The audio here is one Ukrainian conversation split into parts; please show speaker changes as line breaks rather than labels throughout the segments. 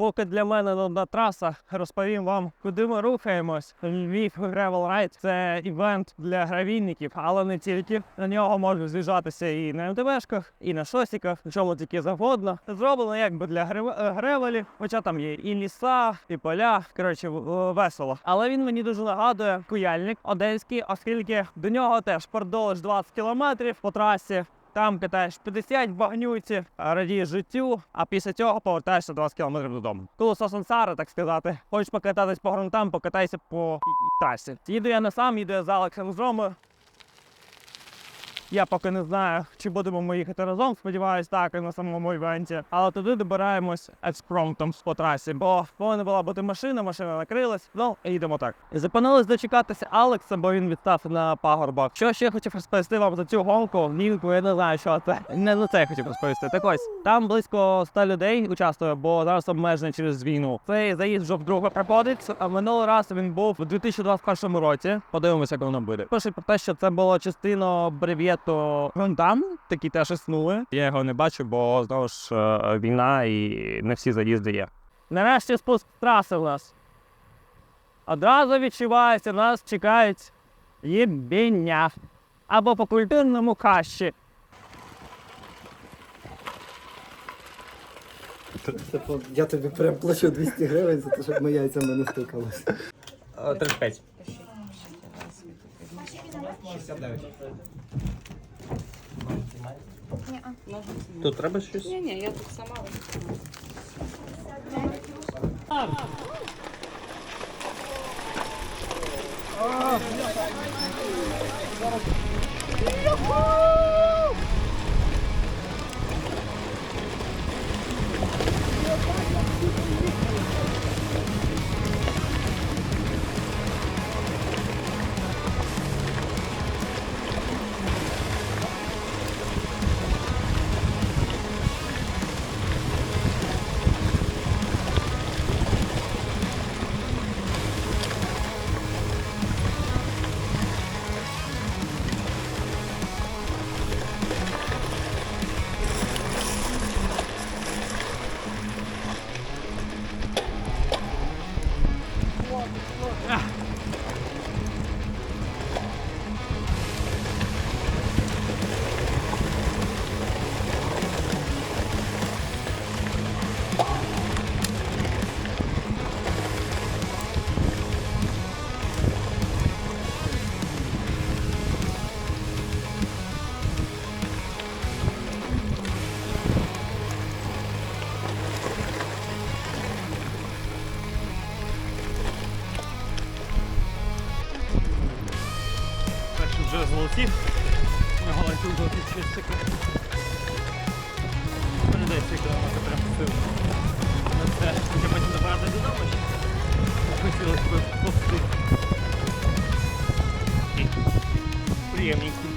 Поки для мене нудна траса, розповім вам, куди ми рухаємось. Львів Gravel Ride – це івент для гравійників, але не тільки. На нього можуть з'їжджатися і на МТВшках, і на шосіках, чому тільки завгодно. Зроблено якби для е, гревелів, хоча там є і ліса, і поля. Коротше, е, весело. Але він мені дуже нагадує куяльник одеський, оскільки до нього теж продовж 20 кілометрів по трасі. Там катаєш 50 в багнюці, радієш життю, а після цього повертаєшся 20 кілометрів додому. Колесо сансара, так сказати. Хочеш покататись по ґрунтам, покатайся по трасі. Їду я не сам, їду я з Алексом з Ромою. Я поки не знаю, чи будемо ми їхати разом. Сподіваюсь, так і на самому івенті. Але туди добираємось експромтом по трасі, бо повинна була бути машина, машина накрилась. Ну, і йдемо так. Зупинились дочекатися Алекса, бо він відстав на пагорбах. Що ще хотів розповісти вам за цю гонку? Лінку, я не знаю, що це. Не за це я хотів розповісти. Так ось там близько 100 людей участвує, бо зараз обмежений через війну. Цей заїзд вже вдруге проходить. А минулий раз він був у 2021 році. Подивимося, як воно буде. Пише про те, що це було частина брев'єту Гонтам, такі теж існує. Я його не бачу, бо знову ж е, війна і не всі заїзди є. Нарешті спуск траси в нас. Одразу відчувається, нас чекають їбіння. Або по культурному кащі.
Типу, я тобі прям плачу 200 гривень за те, щоб ми яйцями не стикалися.
35. Тут треба щось?
Ні, ні, я тут сама.
Перший Приємненько. А,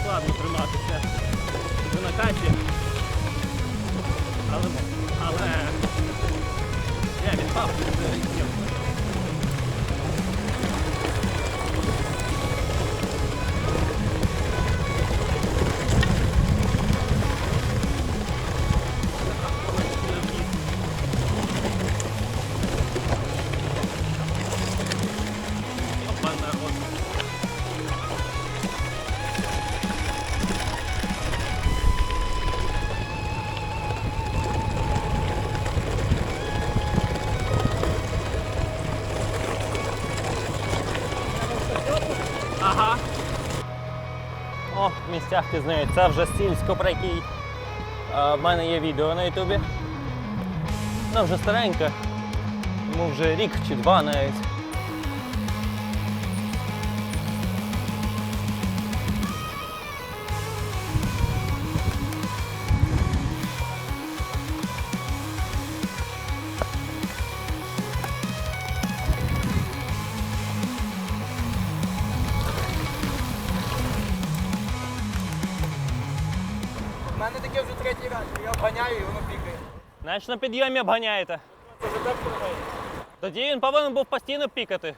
складно триматися на накаті. Але, але я відпав. Місцях пізнають. Це вже Сільсько, про який е, в мене є відео на Ютубі. Вона вже старенька, йому вже рік чи два навіть. Значить на підйомі обганяєте. Тоді він повинен був постійно пікати.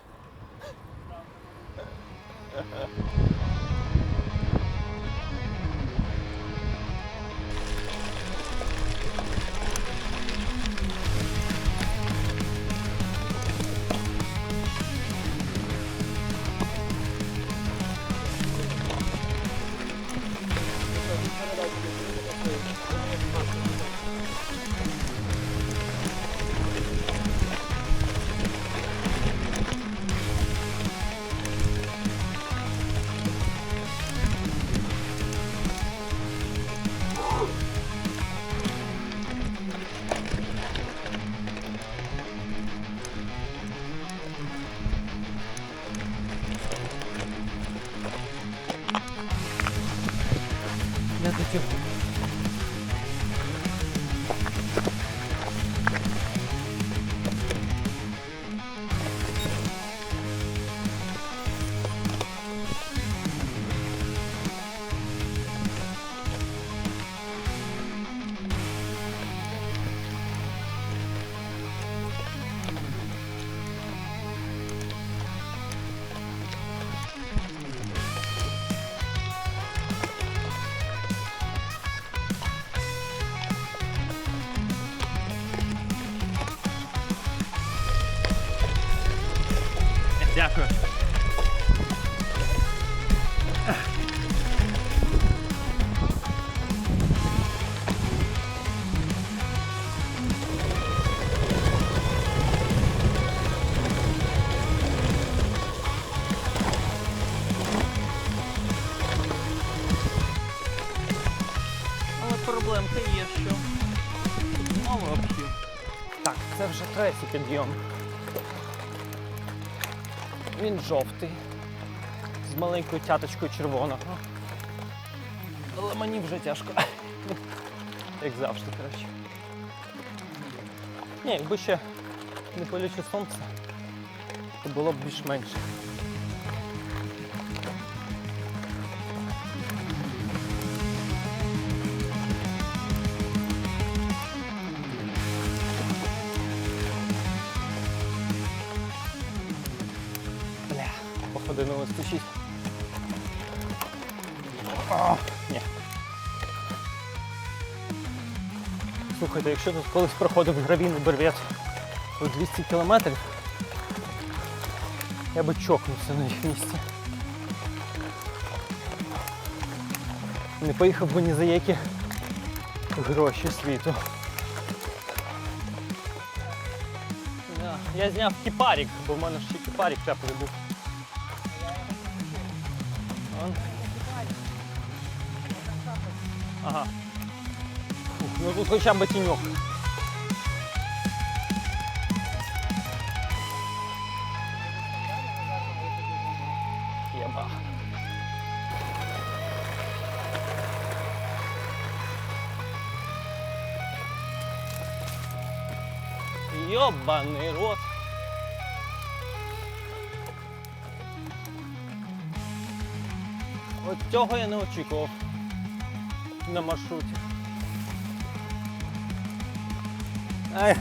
Проблемка є, що тут знову. Так, це вже третій підйом. Він жовтий. З маленькою тяточкою червоного. Але мені вже тяжко. Як завжди, коротше. Ні, якби ще не полюче сонце, то було б більш-менш. Не вистачить. А, ні. Слухайте, якщо тут колись проходив гравійний бервет у 200 кілометрів, я би чокнувся на їх місці. Не поїхав би ні за які гроші світу. Я зняв кіпарік, бо в мене ще кіпарік теплий був. Ага. Фух, ну тут хоча б тіньок. Єба. Йобаний рот. От цього я не очікував на маршруті. Ай.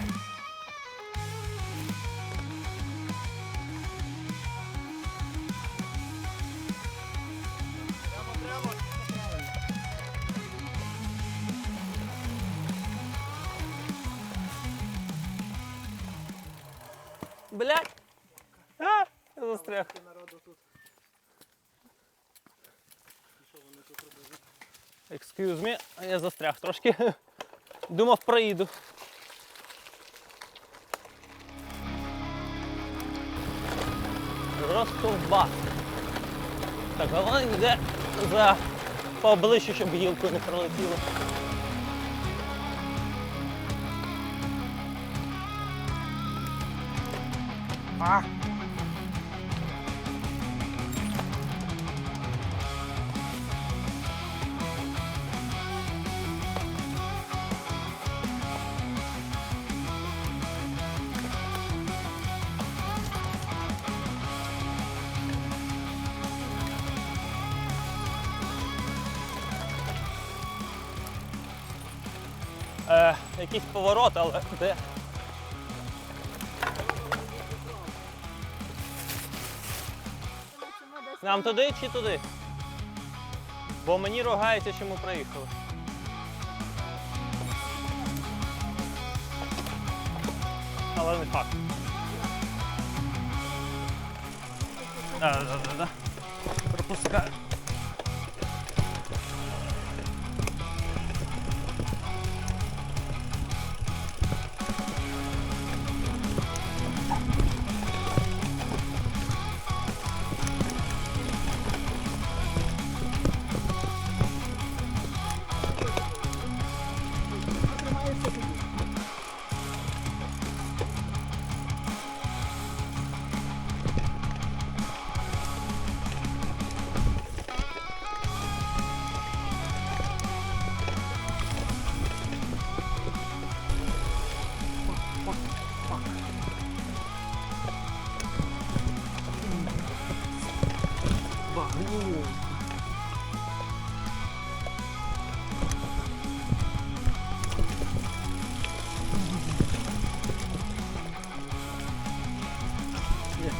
Excuse me, я застряг трошки. Думав, проїду. Бас. Так, а вона йде за поближче, щоб гілкою не пролетіло. А. якийсь поворот, але де? Нам туди чи туди? Бо мені рогається, що ми проїхали. Але не факт. Да, да, да, да. Пропускаю.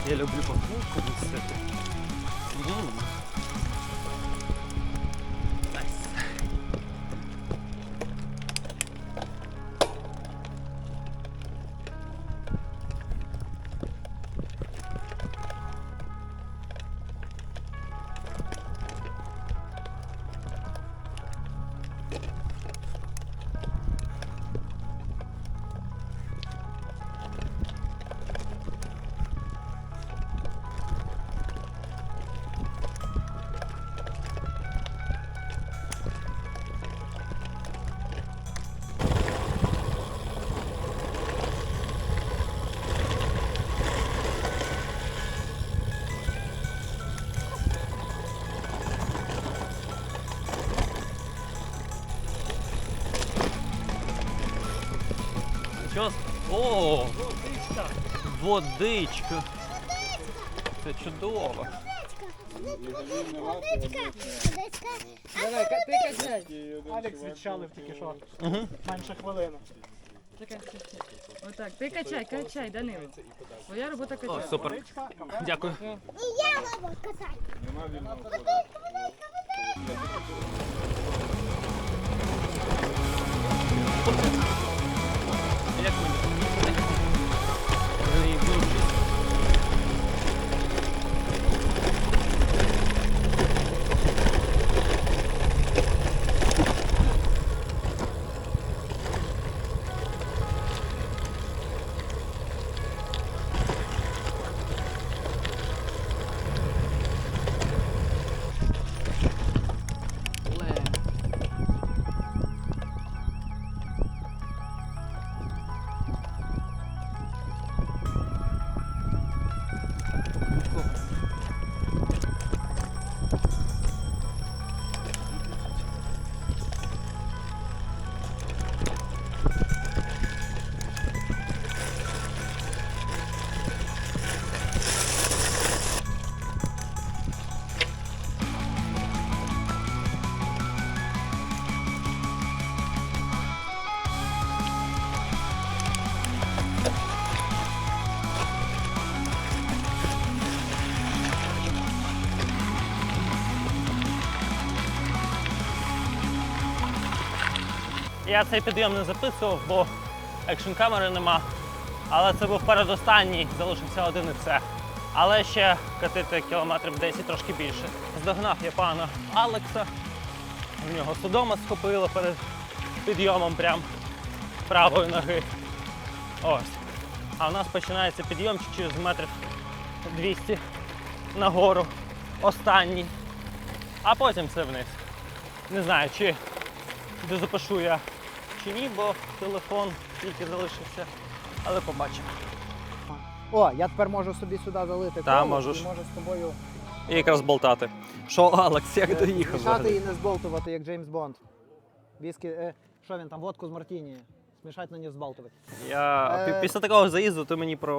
Я люблю похмурку О! Водичка! Це чудово.
Давай, ти качай. Алекс відчалив тільки що. Менше хвилини.
Отак, ти качай, качай, Данило. Твоя робота
О,
качай.
супер. Дякую. Як Я цей підйом не записував, бо екшн камери нема. Але це був передостанній, залишився один і все. Але ще катити кілометрів 10 трошки більше. Здогнав я пана Алекса. В нього судома схопило перед підйомом прям правої ноги. Ось. А в нас починається підйом через метрів 200 нагору. Останній. А потім все вниз. Не знаю, чи де запишу я чи ні, бо телефон тільки залишився. Але побачимо.
О, я тепер можу собі сюди залити
Та,
коло
можеш.
і можу з тобою
І якраз болтати. Що, Алекс, як доїхав?
Смішати
взагалі?
і не зболтувати, як Джеймс Бонд. Віскі, е, що він там, водку з Мартіні. Смішати, але не зболтувати.
Я
Е.
пі- після такого заїзду ти мені про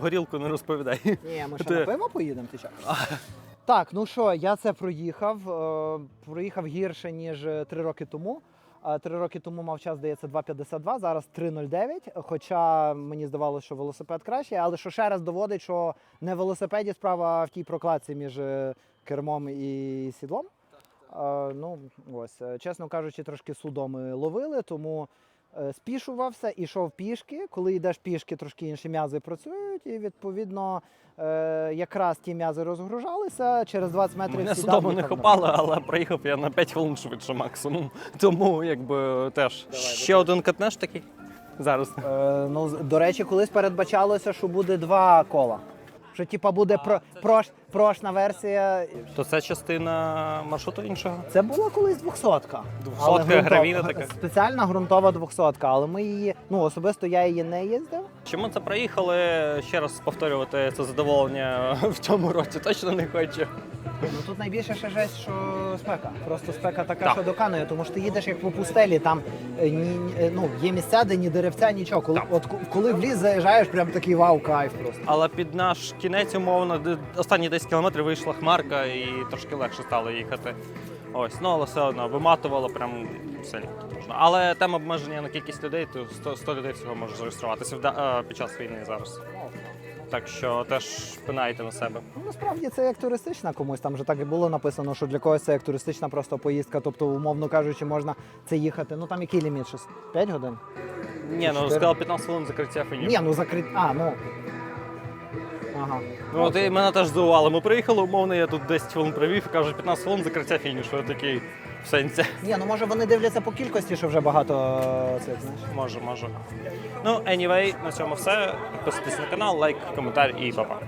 горілку не розповідай.
Ні, ми ще
Ти-
на пиво поїдемо, ти що? Так, ну що, я це проїхав. е, Проїхав гірше, ніж е, три роки тому. Три роки тому мав час, здається, 2,52, зараз 3,09. Хоча мені здавалося, що велосипед краще, але що ще раз доводить, що не в велосипеді справа а в тій прокладці між е, кермом і сідлом. Ну, ось, е, чесно кажучи, трошки судоми ловили, тому спішувався, ішов пішки. Коли йдеш пішки, трошки інші м'язи працюють, і відповідно е, якраз ті м'язи розгружалися. Через 20 метрів
Мене судомо не
їхав
але проїхав я на 5 хвилин швидше максимум. Тому якби теж. Ще один катнеш такий? Зараз.
Е, ну, до речі, колись передбачалося, що буде два кола. Що типа буде про, прош, прошна версія.
То це частина маршруту іншого?
Це була колись двохсотка.
Двохсотка, гравіна така.
Спеціальна ґрунтова двохсотка, але ми її, ну особисто я її не їздив.
Чому це проїхали? Ще раз повторювати це задоволення в цьому році точно не хочу.
Ну тут найбільше ще жесть, що спека. Просто спека така,
Так.
що доканує, тому що ти їдеш як по пустелі, там е, ні, е, ну, є місця, де ні деревця, нічого. Коли,
Так.
от ку- коли в ліс заїжджаєш, прям такий вау, кайф просто.
Але під наш кінець, умовно, де- останні 10 кілометрів вийшла хмарка і трошки легше стало їхати. Ось, ну але все одно виматувало прям сильно потужно. Але тема обмеження на кількість людей, то 100, 100 людей всього може зареєструватися в да- е, під час війни зараз. Так що теж пинайте на себе.
Ну, насправді це як туристична комусь. Там вже так і було написано, що для когось це як туристична просто поїздка. Тобто, умовно кажучи, можна це їхати. Ну там який ліміт? Щось 5 годин?
Ні, ну
Чотири.
сказав 15 хвилин закриття фінів.
Ні, ну закрит. А, ну. Ага.
Ну, от і мене теж здивувало. Ми приїхали, умовно, я тут 10 хвилин провів і кажуть 15 хвилин закриття фінішу. Я такий в сенсі.
Ні, ну може вони дивляться по кількості, що вже багато е, цих, знаєш.
Може, може. Ну, anyway, на цьому все. Підписуйтесь на канал, лайк, коментар і па-па.